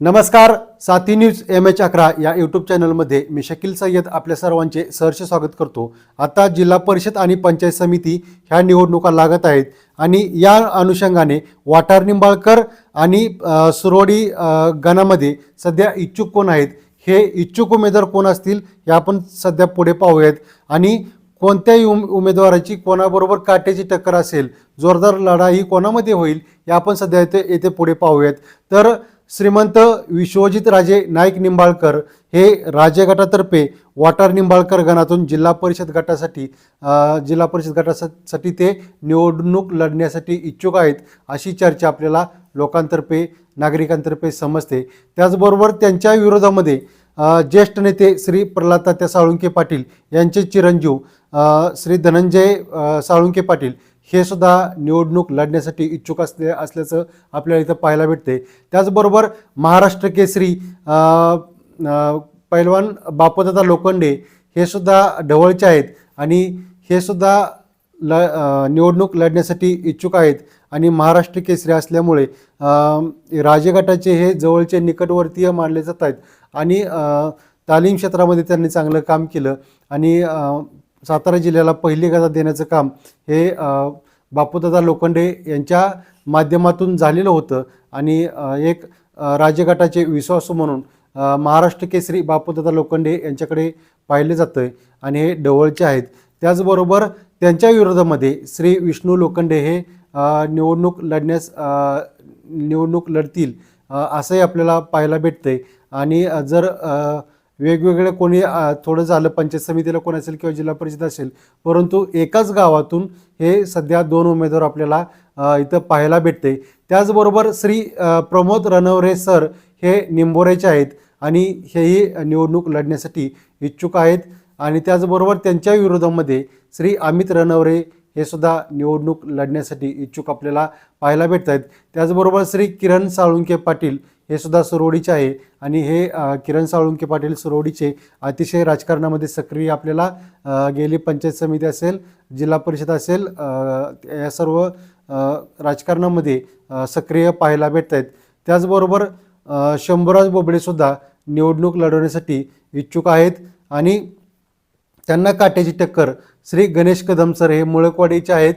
नमस्कार साथी news M H अकरा या यूट्यूब चॅनलमध्ये मी शकील सय्यद आपल्या सर्वांचे सहर्ष स्वागत करतो. आता जिल्हा परिषद आणि पंचायत समिती ह्या निवडणुका लागत आहेत आणि या अनुषंगाने वाटार निंबाळकर आणि सुरोडी गणामध्ये सध्या इच्छुक कोण आहेत? हे इच्छुक उमेदवार कोण असतील? हे आपण सध्या पुढे पाहूयात. आणि कोणत्याही उम उमेदवाराची कोणाबरोबर काट्याची टक्कर असेल जोरदार लढाई कोणामध्ये होईल हे आपण सध्या येथे येथे पुढे पाहूयात. तर श्रीमंत विश्वजित राजे नाईक निंबाळकर हे राजे गटातर्फे वाटार निंबाळकर गणातून जिल्हा परिषद गटासाठी जिल्हा परिषद गटासाठी ते निवडणूक लढण्यासाठी इच्छुक आहेत अशी चर्चा आपल्याला लोकांतर्फे नागरिकांतर्फे समजते. त्याचबरोबर त्यांच्या विरोधामध्ये ज्येष्ठ नेते श्री प्रल्हाद तात्या साळुंके पाटील यांचे चिरंजीव श्री धनंजय साळुंके पाटील हे सुद्धा निवडणूक लढण्यासाठी इच्छुक असले असल्याचं आपल्याला इथं पाहायला भेटते त्याचबरोबर महाराष्ट्र केसरी पैलवान बापदादा लोखंडे हे सुद्धा ढवळचे आहेत आणि हे सुद्धा ल निवडणूक लढण्यासाठी इच्छुक आहेत आणि महाराष्ट्र केसरी असल्यामुळे राजगटाचे हे जवळचे निकटवर्तीय मानले जात आहेत आणि तालीम क्षेत्रामध्ये त्यांनी चांगलं काम केलं आणि सातारा जिल्ह्याला पहिली गदा देण्याचं काम हे बापूदादा लोखंडे यांच्या माध्यमातून झालेलं होतं. आणि एक राज्यगटाचे विश्वासू म्हणून महाराष्ट्र केसरी बापूदादा लोखंडे यांच्याकडे पाहिले जातं आहे आणि हे डवळचे आहेत. त्याचबरोबर त्यांच्या विरोधामध्ये श्री विष्णू लोखंडे हे निवडणूक लढण्यास निवडणूक लढतील असंही आपल्याला पाहायला भेटतंय. आणि जर अ, वेगवेगळे कोणी थोडं झालं पंचायत समितीला कोण असेल किंवा जिल्हा परिषद असेल परंतु एकाच गावातून हे सध्या दोन उमेदवार आपल्याला इथं पाहायला भेटते. त्याचबरोबर श्री प्रमोद रणवरे सर हे निंबोरेचे आहेत आणि हेही निवडणूक लढण्यासाठी इच्छुक आहेत. आणि त्याचबरोबर त्यांच्या विरोधामध्ये श्री अमित रणवरे हे सुद्धा निवडणूक लढण्यासाठी इच्छुक आपल्याला पाहायला भेटत आहेत त्याचबरोबर श्री किरण साळुंके पाटील हे सुद्धा सुरवडीचे आहे. आणि हे किरण साळुंके पाटील सुरवडीचे अतिशय राजकारणामध्ये सक्रिय आपल्याला गेली पंचायत समिती असेल जिल्हा परिषद असेल या सर्व राजकारणामध्ये सक्रिय पाहायला भेटत आहेत त्याचबरोबर अ, शंभूराज बोबडेसुद्धा निवडणूक लढवण्यासाठी इच्छुक आहेत. आणि त्यांना काट्याची टक्कर श्री गणेश कदम सर हे मुळकवाडीचे आहेत.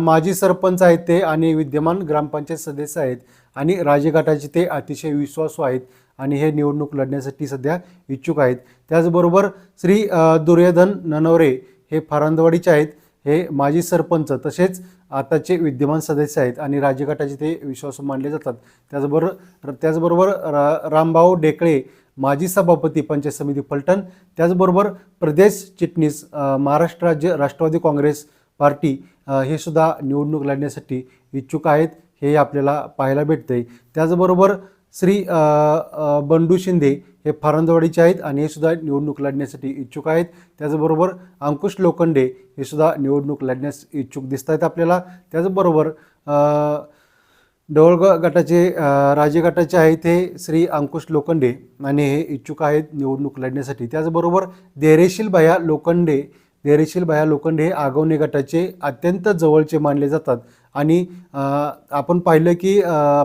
माजी सरपंच आहेत ते आणि विद्यमान ग्रामपंचायत सदस्य आहेत. आणि राजघाटाचे ते अतिशय विश्वासू आहेत आणि हे निवडणूक लढण्यासाठी सध्या इच्छुक आहेत. त्याचबरोबर श्री दुर्योधन ननवरे हे फारांदवाडीचे आहेत. हे माजी सरपंच तसेच आताचे विद्यमान सदस्य आहेत आणि राजघाटाचे ते विश्वासू मानले जातात. त्याचबरोबर त्याचबरोबर रा रामभाऊ डेकळे माजी सभापती पंचायत समिती फलटण त्याचबरोबर प्रदेश चिटणीस महाराष्ट्र राज्य राष्ट्रवादी काँग्रेस पार्टी हे सुद्धा निवडणूक लढण्यासाठी इच्छुक आहेत. हे आपल्याला पाहायला भेटतंय. त्याचबरोबर श्री बंडू शिंदे हे फारंदवाडीचे आहेत आणि हे सुद्धा निवडणूक लढण्यासाठी इच्छुक आहेत. त्याचबरोबर अंकुश लोखंडे हे सुद्धा निवडणूक लढण्यास इच्छुक दिसत आहेत आपल्याला. त्याचबरोबर डवळग गटाचे राजे गटाचे आहेत हे श्री अंकुश लोखंडे आणि हे इच्छुक आहेत निवडणूक लढण्यासाठी. त्याचबरोबर देरेशील भया लोखंडे देरेशील भया लोखंडे हे आगवणे गटाचे अत्यंत जवळचे मानले जातात. आणि आपण पाहिलं की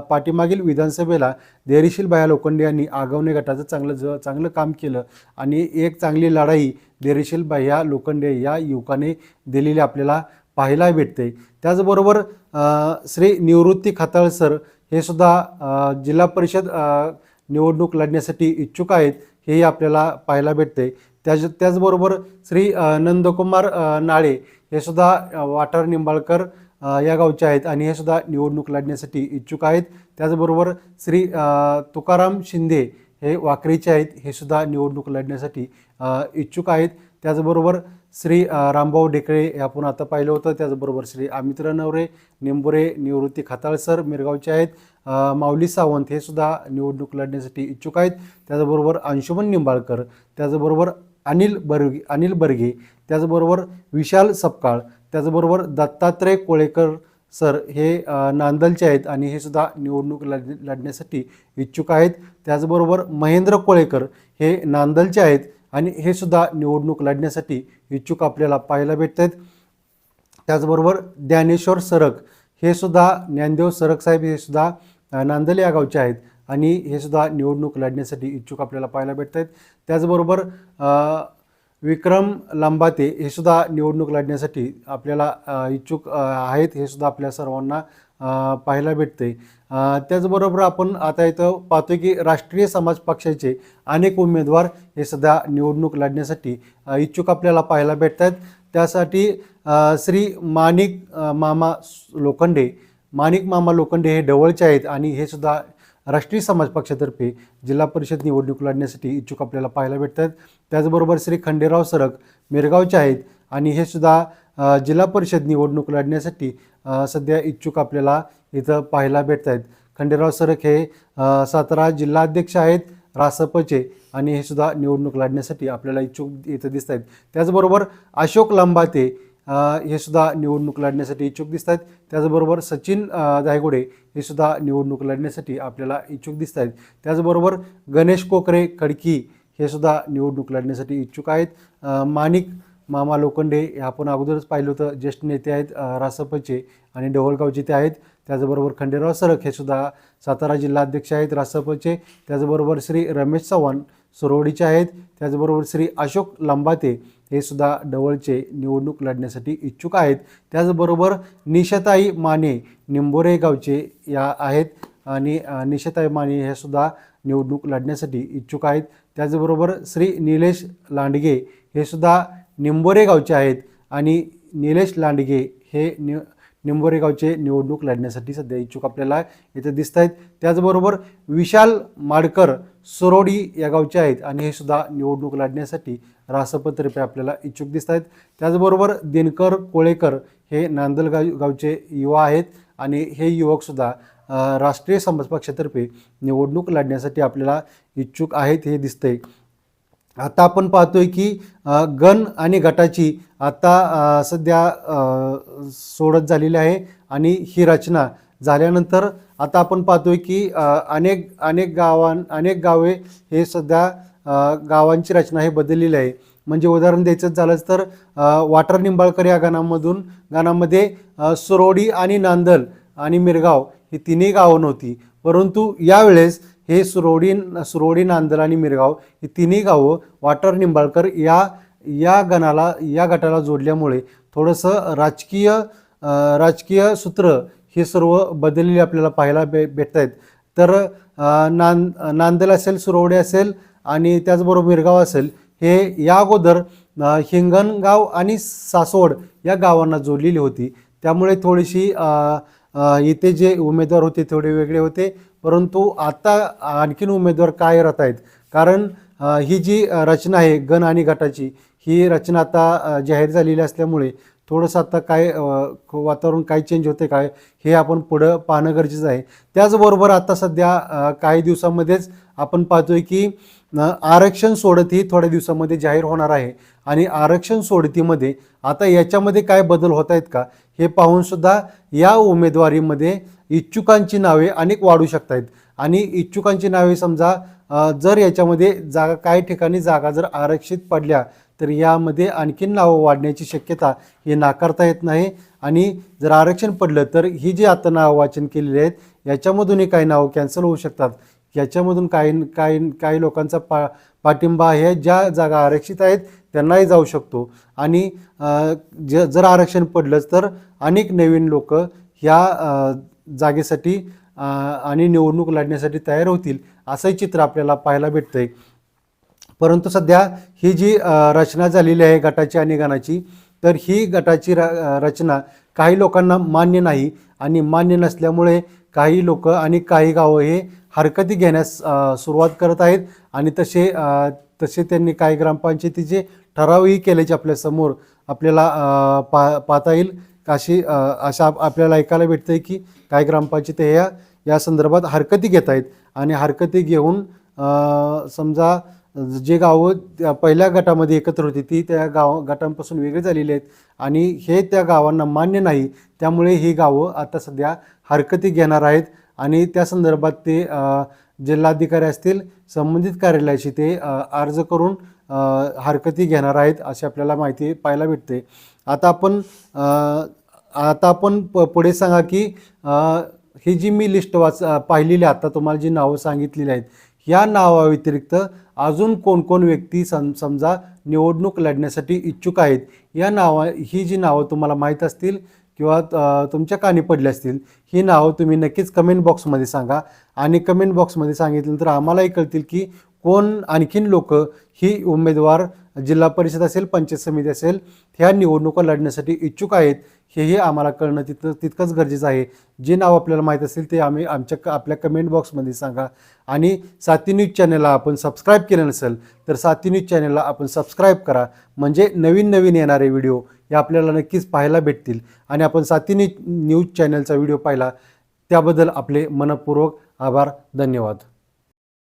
पाठीमागील विधानसभेला धैर्यशील बाया लोखंडे यांनी आगवणे गटाचं चांगलं ज चांगलं काम केलं आणि एक चांगली लढाई धैर्यशील बाह्या लोखंडे या युवकाने दिलेली आपल्याला पाहायला भेटते. त्याचबरोबर श्री निवृत्ती खताळ सर हे सुद्धा जिल्हा परिषद निवडणूक लढण्यासाठी इच्छुक आहेत हेही आपल्याला पाहायला भेटते. त्याच त्याचबरोबर श्री नंदकुमार नाळे हे सुद्धा वाटर निंबाळकर या गावचे आहेत आणि हे सुद्धा निवडणूक लढण्यासाठी इच्छुक आहेत. त्याचबरोबर श्री तुकाराम शिंदे हे वाकरीचे आहेत हे सुद्धा निवडणूक लढण्यासाठी इच्छुक आहेत. त्याचबरोबर श्री रामभाऊ डेकळे हे आपण आता पाहिलं होतं. त्याचबरोबर श्री आमित्र नवरे निंबुरे निवृत्ती खताळसर मिरगावचे आहेत. माऊली सावंत हे सुद्धा निवडणूक लढण्यासाठी इच्छुक आहेत. त्याचबरोबर अंशुमन निंबाळकर त्याचबरोबर अनिल बर्गे अनिल बर्गे त्याचबरोबर विशाल सपकाळ त्याचबरोबर दत्तात्रय कोळेकर सर हे नांदलचे आहेत आणि हे सुद्धा निवडणूक लढ लढण्यासाठी इच्छुक आहेत. त्याचबरोबर महेंद्र कोळेकर हे नांदलचे आहेत आणि हे सुद्धा निवडणूक लढण्यासाठी इच्छुक आपल्याला पाहायला भेटत आहेत त्याचबरोबर ज्ञानेश्वर सरक हे सुद्धा ज्ञानदेव सरक साहेब हे सुद्धा नांदल या गावचे आहेत आणि हे सुद्धा निवडणूक लढण्यासाठी इच्छुक आपल्याला पाहायला भेटत आहेत त्याचबरोबर विक्रम लांबाते हे सुद्धा निवडणूक लढण्यासाठी आपल्याला इच्छुक आहेत हे सुद्धा आपल्या सर्वांना पाहायला भेटते. त्याचबरोबर आपण आता इथं पाहतो की राष्ट्रीय समाज पक्षाचे अनेक उमेदवार हे सध्या निवडणूक लढण्यासाठी इच्छुक आपल्याला पाहायला भेटत आहेत त्यासाठी श्री माणिक मामा लोखंडे माणिक मामा लोखंडे हे डवळचे आहेत आणि हे सुद्धा राष्ट्रीय समाज पक्षातर्फे जिल्हा परिषद निवडणूक लढण्यासाठी इच्छुक आपल्याला पाहायला भेटतात त्याचबरोबर श्री खंडेराव सरक मिरगावचे आहेत आणि हे सुद्धा जिल्हा परिषद निवडणूक लढण्यासाठी सध्या इच्छुक आपल्याला इथं पाहायला भेटत आहेत खंडेराव सरक हे सातारा जिल्हाध्यक्ष आहेत रासपचे आणि हे सुद्धा निवडणूक लढण्यासाठी आपल्याला इच्छुक इथं दिसत आहेत त्याचबरोबर अशोक लंबाते हे सुद्धा निवडणूक लढण्यासाठी इच्छुक दिसत आहेत त्याचबरोबर सचिन दायगुडे हे सुद्धा निवडणूक लढण्यासाठी आपल्याला इच्छुक दिसत आहेत त्याचबरोबर गणेश कोकरे खडकी हे सुद्धा निवडणूक लढण्यासाठी इच्छुक आहेत. माणिक मामा लोखंडे हे आपण अगोदरच पाहिलं होतं. ज्येष्ठ नेते आहेत रासपचे आणि ढवळगावचे ते आहेत. त्याचबरोबर खंडेराव सरक हे सुद्धा सातारा जिल्हाध्यक्ष आहेत रासपचे. त्याचबरोबर श्री रमेश चव्हाण सुरवडीचे आहेत. त्याचबरोबर श्री अशोक लंबाते हे सुद्धा डवळचे निवडणूक लढण्यासाठी इच्छुक आहेत. त्याचबरोबर निशताई माने निंबोरे गावचे या आहेत आणि निशताई माने हे सुद्धा निवडणूक लढण्यासाठी इच्छुक आहेत. त्याचबरोबर श्री निलेश लांडगे हे सुद्धा निंबोरे गावचे आहेत आणि निलेश लांडगे हे नि निंबोरे गावचे निवडणूक लढण्यासाठी सध्या इच्छुक आपल्याला येथे दिसत आहेत. त्याचबरोबर विशाल माडकर सरोडी या गावचे आहेत आणि हे सुद्धा निवडणूक लढण्यासाठी रासपतर्फे आपल्याला इच्छुक दिसत आहेत. त्याचबरोबर दिनकर कोळेकर हे नांदल गाव गावचे युवा आहेत आणि हे युवकसुद्धा राष्ट्रीय समाज पक्षातर्फे निवडणूक लढण्यासाठी आपल्याला इच्छुक आहेत हे दिसतंय. आता आपण पाहतोय की गण आणि गटाची आता सध्या सोडत झालेली आहे आणि ही रचना झाल्यानंतर आता आपण पाहतोय की अनेक अनेक गावां अनेक गावे हे सध्या गावांची रचना हे बदललेली आहे. म्हणजे उदाहरण द्यायचं झालंच तर वाटर निंबाळकर या गाणामधून गाणामध्ये सुरोडी आणि नांदल आणि मिरगाव ही तिन्ही गावं नव्हती. परंतु यावेळेस हे सुरोडी सुरोडी नांदल आणि मिरगाव ही तिन्ही गावं वाटर निंबाळकर या या गणाला या गटाला जोडल्यामुळे थोडंसं राजकीय राजकीय सूत्र हे सर्व बदललेले आपल्याला पाहायला भे भेटत आहेत तर नांद नांदल असेल सुरोडे असेल आणि त्याचबरोबर मिरगाव असेल हे या अगोदर हिंगणगाव आणि सासवड या गावांना जोडलेली होती. त्यामुळे थोडीशी इथे जे उमेदवार होते थोडे वेगळे होते परंतु आता आणखीन उमेदवार काय राहत आहेत. कारण ही जी रचना आहे गण आणि गटाची ही रचना आता जाहीर झालेली असल्यामुळे थोडंसं आता काय वातावरण काय चेंज होते काय हे आपण पुढं पाहणं गरजेचं आहे. त्याचबरोबर आता सध्या काही दिवसामध्येच आपण पाहतोय की आरक्षण सोडत ही थोड्या दिवसामध्ये जाहीर होणार आहे. आणि आरक्षण सोडतीमध्ये आता याच्यामध्ये काय बदल होत आहेत का हे पाहूनसुद्धा या उमेदवारीमध्ये इच्छुकांची नावे अनेक वाढू शकत आहेत आणि इच्छुकांची नावे समजा जर याच्यामध्ये जागा काही ठिकाणी जागा जर आरक्षित पडल्या तर यामध्ये आणखीन नावं वाढण्याची शक्यता ही नाकारता येत नाही. आणि जर आरक्षण पडलं तर ही जी आता नावं वाचन केलेली आहेत याच्यामधूनही काही नावं कॅन्सल होऊ शकतात. याच्यामधून काही काही काही लोकांचा पा पाठिंबा आहे. ज्या जागा आरक्षित आहेत त्यांनाही जाऊ शकतो. आणि ज जर आरक्षण पडलंच तर अनेक नवीन लोक ह्या जागेसाठी आणि निवडणूक लढण्यासाठी तयार होतील असंही चित्र आपल्याला पाहायला भेटतं आहे परंतु सध्या ही जी रचना झालेली आहे गटाची आणि गणाची तर ही गटाची र रचना काही लोकांना मान्य नाही आणि मान्य नसल्यामुळे काही लोक आणि काही गावं हे हरकती घेण्यास सुरुवात करत आहेत आणि तसे तसे त्यांनी काही ग्रामपंचायतीचे ठरावही केल्याचे आपल्यासमोर आपल्याला पा पाहता येईल. अशी अशा आपल्याला ऐकायला भेटतं आहे की काही ग्रामपंचायती ह्या या संदर्भात हरकती घेत आहेत आणि हरकती घेऊन समजा जे गावं त्या पहिल्या गटामध्ये एकत्र होती ती त्या गाव गटांपासून वेगळी झालेली आहेत. आणि हे त्या गावांना मान्य नाही त्यामुळे ही गावं आता सध्या हरकती घेणार आहेत. आणि त्या संदर्भात ते जिल्हाधिकारी असतील संबंधित कार्यालयाशी ते अर्ज करून हरकती घेणार आहेत अशी आपल्याला माहिती पाहायला भेटते. आता आपण आता आपण प पुढे सांगा की ही जी मी लिस्ट वाच पाहिलेली आहे आता तुम्हाला जी नावं सांगितलेली आहेत या नावाव्यतिरिक्त अजून कोण कोण व्यक्ती सम समजा निवडणूक लढण्यासाठी इच्छुक आहेत या नावा ही जी नावं तुम्हाला माहीत असतील किंवा तुमच्या कानी पडली असतील ही नावं तुम्ही नक्कीच कमेंट बॉक्समध्ये सांगा. आणि कमेंट बॉक्समध्ये सांगितलं तर आम्हालाही कळतील की कोण आणखीन लोक ही उमेदवार जिल्हा परिषद असेल पंचायत समिती असेल ह्या निवडणुका लढण्यासाठी इच्छुक आहेत हेही आम्हाला कळणं तिथं तितकंच गरजेचं आहे. जे नाव आपल्याला माहीत असेल ते आम्ही आमच्या क- आपल्या कमेंट बॉक्समध्ये सांगा. आणि साती न्यूज चॅनलला आपण सबस्क्राईब केलं नसेल तर साती न्यूज चॅनलला आपण सबस्क्राईब करा. म्हणजे नवीन नवीन येणारे व्हिडिओ हे आपल्याला नक्कीच पाहायला भेटतील. आणि आपण साती न्यूज न्यूज चॅनलचा व्हिडिओ पाहिला त्याबद्दल आपले मनपूर्वक आभार धन्यवाद.